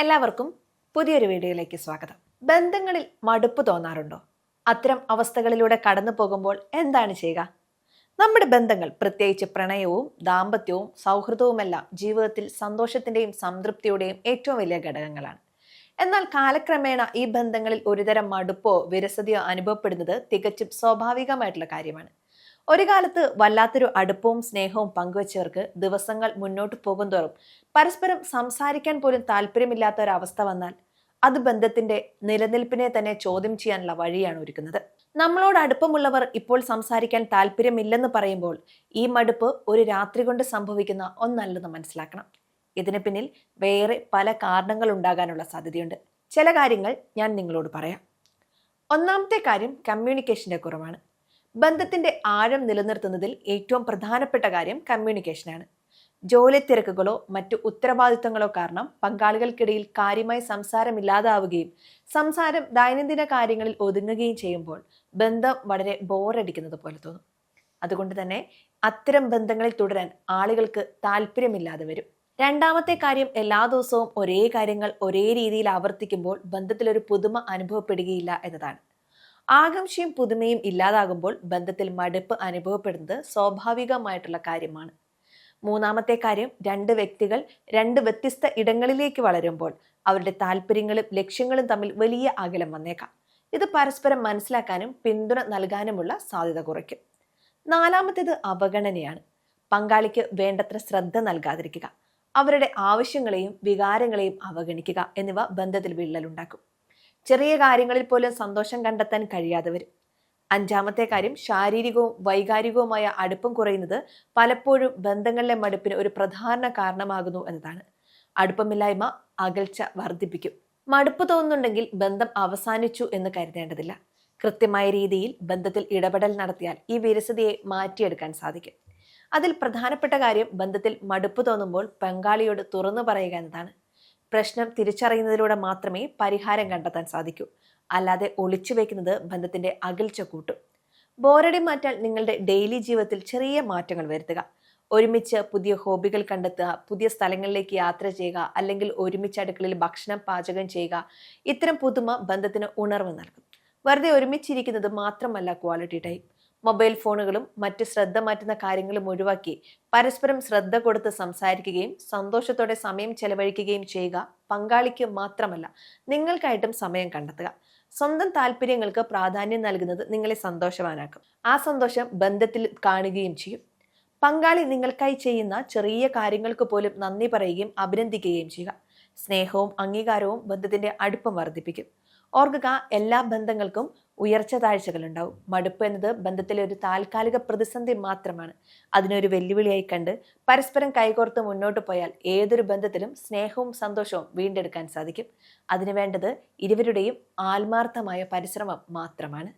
എല്ലാവർക്കും പുതിയൊരു വീഡിയോയിലേക്ക് സ്വാഗതം. ബന്ധങ്ങളിൽ മടുപ്പ് തോന്നാറുണ്ടോ? അത്തരം അവസ്ഥകളിലൂടെ കടന്നു പോകുമ്പോൾ എന്താണ് ചെയ്യുക? നമ്മുടെ ബന്ധങ്ങൾ പ്രത്യേകിച്ച് പ്രണയവും ദാമ്പത്യവും സൗഹൃദവുമെല്ലാം ജീവിതത്തിൽ സന്തോഷത്തിന്റെയും സംതൃപ്തിയുടെയും ഏറ്റവും വലിയ ഘടകങ്ങളാണ്. എന്നാൽ കാലക്രമേണ ഈ ബന്ധങ്ങളിൽ ഒരുതരം മടുപ്പോ വിരസതയോ അനുഭവപ്പെടുന്നത് തികച്ചും സ്വാഭാവികമായിട്ടുള്ള കാര്യമാണ്. ഒരു കാലത്ത് വല്ലാത്തൊരു അടുപ്പവും സ്നേഹവും പങ്കുവച്ചവർക്ക് ദിവസങ്ങൾ മുന്നോട്ട് പോകുന്തോറും പരസ്പരം സംസാരിക്കാൻ പോലും താല്പര്യമില്ലാത്ത ഒരവസ്ഥ വന്നാൽ അത് ബന്ധത്തിന്റെ നിലനിൽപ്പിനെ തന്നെ ചോദ്യം ചെയ്യാനുള്ള വഴിയാണ് ഒരുക്കുന്നത്. നമ്മളോട് അടുപ്പമുള്ളവർ ഇപ്പോൾ സംസാരിക്കാൻ താല്പര്യമില്ലെന്ന് പറയുമ്പോൾ ഈ മടുപ്പ് ഒരു രാത്രി കൊണ്ട് സംഭവിക്കുന്ന ഒന്നല്ലെന്ന് മനസ്സിലാക്കണം. ഇതിന് പിന്നിൽ വേറെ പല കാരണങ്ങൾ ഉണ്ടാകാനുള്ള സാധ്യതയുണ്ട്. ചില കാര്യങ്ങൾ ഞാൻ നിങ്ങളോട് പറയാം. ഒന്നാമത്തെ കാര്യം കമ്മ്യൂണിക്കേഷന്റെ കുറവാണ്. ബന്ധത്തിന്റെ ആഴം നിലനിർത്തുന്നതിൽ ഏറ്റവും പ്രധാനപ്പെട്ട കാര്യം കമ്മ്യൂണിക്കേഷനാണ് ജോലി തിരക്കുകളോ മറ്റു ഉത്തരവാദിത്തങ്ങളോ കാരണം പങ്കാളികൾക്കിടയിൽ കാര്യമായി സംസാരമില്ലാതാവുകയും സംസാരം ദൈനംദിന കാര്യങ്ങളിൽ ഒതുങ്ങുകയും ചെയ്യുമ്പോൾ ബന്ധം വളരെ ബോറടിക്കുന്നത് പോലെ തോന്നും. അതുകൊണ്ട് തന്നെ അത്തരം ബന്ധങ്ങളിൽ തുടരാൻ ആളുകൾക്ക് താല്പര്യമില്ലാതെ വരും. രണ്ടാമത്തെ കാര്യം എല്ലാ ദിവസവും ഒരേ കാര്യങ്ങൾ ഒരേ രീതിയിൽ ആവർത്തിക്കുമ്പോൾ ബന്ധത്തിലൊരു പുതുമ അനുഭവപ്പെടുകയില്ല എന്നതാണ്. ആകാംക്ഷയും പുതുമയും ഇല്ലാതാകുമ്പോൾ ബന്ധത്തിൽ മടുപ്പ് അനുഭവപ്പെടുന്നത് സ്വാഭാവികമായിട്ടുള്ള കാര്യമാണ്. മൂന്നാമത്തെ കാര്യം രണ്ട് വ്യക്തികൾ രണ്ട് വ്യത്യസ്ത ഇടങ്ങളിലേക്ക് വളരുമ്പോൾ അവരുടെ താല്പര്യങ്ങളും ലക്ഷ്യങ്ങളും തമ്മിൽ വലിയ അകലം വന്നേക്കാം. ഇത് പരസ്പരം മനസ്സിലാക്കാനും പിന്തുണ നൽകാനുമുള്ള സാധ്യത കുറയ്ക്കും. നാലാമത്തേത് അവഗണനയാണ്. പങ്കാളിക്ക് വേണ്ടത്ര ശ്രദ്ധ നൽകാതിരിക്കുക. അവരുടെ ആവശ്യങ്ങളെയും വികാരങ്ങളെയും അവഗണിക്കുക എന്നിവ ബന്ധത്തിൽ വിള്ളലുണ്ടാക്കും. ചെറിയ കാര്യങ്ങളിൽ പോലും സന്തോഷം കണ്ടെത്താൻ കഴിയാതെ വരും അഞ്ചാമത്തെ കാര്യം ശാരീരികവും വൈകാരികവുമായ അടുപ്പം കുറയുന്നത് പലപ്പോഴും ബന്ധങ്ങളിലെ മടുപ്പിന് ഒരു പ്രധാന കാരണമാകുന്നു എന്നതാണ്. അടുപ്പമില്ലായ്മ അകൽച്ച വർദ്ധിപ്പിക്കും. മടുപ്പ് തോന്നുന്നുണ്ടെങ്കിൽ ബന്ധം അവസാനിച്ചു എന്ന് കരുതേണ്ടതില്ല. കൃത്യമായ രീതിയിൽ ബന്ധത്തിൽ ഇടപെടൽ നടത്തിയാൽ ഈ വിരസതയെ മാറ്റിയെടുക്കാൻ സാധിക്കും. അതിൽ പ്രധാനപ്പെട്ട കാര്യം ബന്ധത്തിൽ മടുപ്പ് തോന്നുമ്പോൾ പങ്കാളിയോട് തുറന്നു പറയുക എന്നതാണ്. പ്രശ്നം തിരിച്ചറിയുന്നതിലൂടെ മാത്രമേ പരിഹാരം കണ്ടെത്താൻ സാധിക്കൂ. അല്ലാതെ ഒളിച്ചു വെക്കുന്നത് ബന്ധത്തിന്റെ അകൽച്ച കൂട്ടും. ബോറടി മാറ്റാൻ നിങ്ങളുടെ ഡെയിലി ജീവിതത്തിൽ ചെറിയ മാറ്റങ്ങൾ വരുത്തുക. ഒരുമിച്ച് പുതിയ ഹോബികൾ കണ്ടെത്തുക പുതിയ സ്ഥലങ്ങളിലേക്ക് യാത്ര ചെയ്യുക അല്ലെങ്കിൽ ഒരുമിച്ച് അടുക്കളയിൽ ഭക്ഷണം പാചകം ചെയ്യുക ഇത്തരം പുതുമ ബന്ധത്തിന് ഉണർവ് നൽകും. വെറുതെ ഒരുമിച്ചിരിക്കുന്നത് മാത്രമല്ല ക്വാളിറ്റി ടൈം. മൊബൈൽ ഫോണുകളും മറ്റ് ശ്രദ്ധ മാറ്റുന്ന കാര്യങ്ങളും ഒഴിവാക്കി പരസ്പരം ശ്രദ്ധ കൊടുത്ത് സംസാരിക്കുകയും സന്തോഷത്തോടെ സമയം ചെലവഴിക്കുകയും ചെയ്യുക പങ്കാളിക്ക് മാത്രമല്ല നിങ്ങൾക്കായിട്ടും സമയം കണ്ടെത്തുക. സ്വന്തം താല്പര്യങ്ങൾക്ക് പ്രാധാന്യം നൽകുന്നത് നിങ്ങളെ സന്തോഷവാനാക്കും. ആ സന്തോഷം ബന്ധത്തിൽ കാണുകയും ചെയ്യും. പങ്കാളി നിങ്ങൾക്കായി ചെയ്യുന്ന ചെറിയ കാര്യങ്ങൾക്ക് പോലും നന്ദി പറയുകയും അഭിനന്ദിക്കുകയും ചെയ്യുക. സ്നേഹവും അംഗീകാരവും ബന്ധത്തിന്റെ അടുപ്പം വർദ്ധിപ്പിക്കും. ഓർക്കുക എല്ലാ ബന്ധങ്ങൾക്കും ഉയർച്ച താഴ്ചകൾ ഉണ്ടാവും മടുപ്പ് എന്നത് ബന്ധത്തിലെ ഒരു താൽക്കാലിക പ്രതിസന്ധി മാത്രമാണ്. അതിനൊരു വെല്ലുവിളിയായി കണ്ട് പരസ്പരം കൈകോർത്ത് മുന്നോട്ട് പോയാൽ ഏതൊരു ബന്ധത്തിലും സ്നേഹവും സന്തോഷവും വീണ്ടെടുക്കാൻ സാധിക്കും. അതിനു വേണ്ടത് ഇരുവരുടെയും ആത്മാർത്ഥമായ പരിശ്രമം മാത്രമാണ്.